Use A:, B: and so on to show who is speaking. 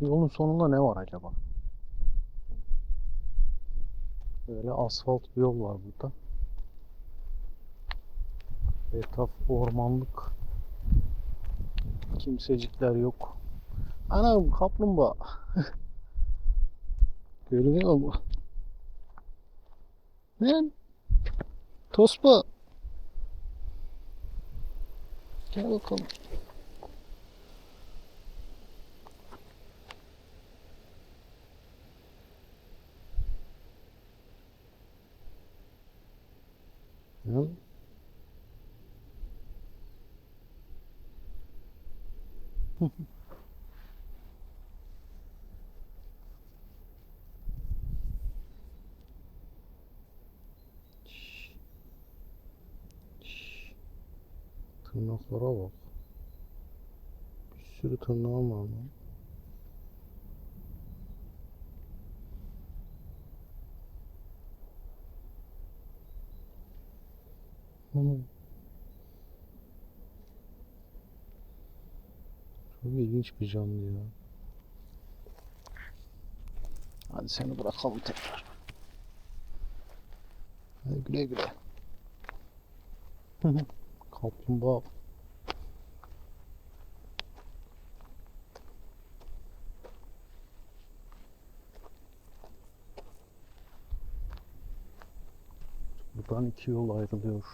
A: Yolun sonunda ne var acaba? Böyle asfalt bir yol var burada. Etraf ormanlık. Kimsecikler yok. Anam kaplumbağa. Görünüyor mu? Ne? Tospa. Gel bakalım. Ya. Tırnaklara bak. Bir sürü tırnağım var lan. Hı. Çok ilginç bir canlı ya. Hadi seni bırakalım tekrar. Hadi güle güle. Kaplumbağa. Buradan iki yol ayrılıyor.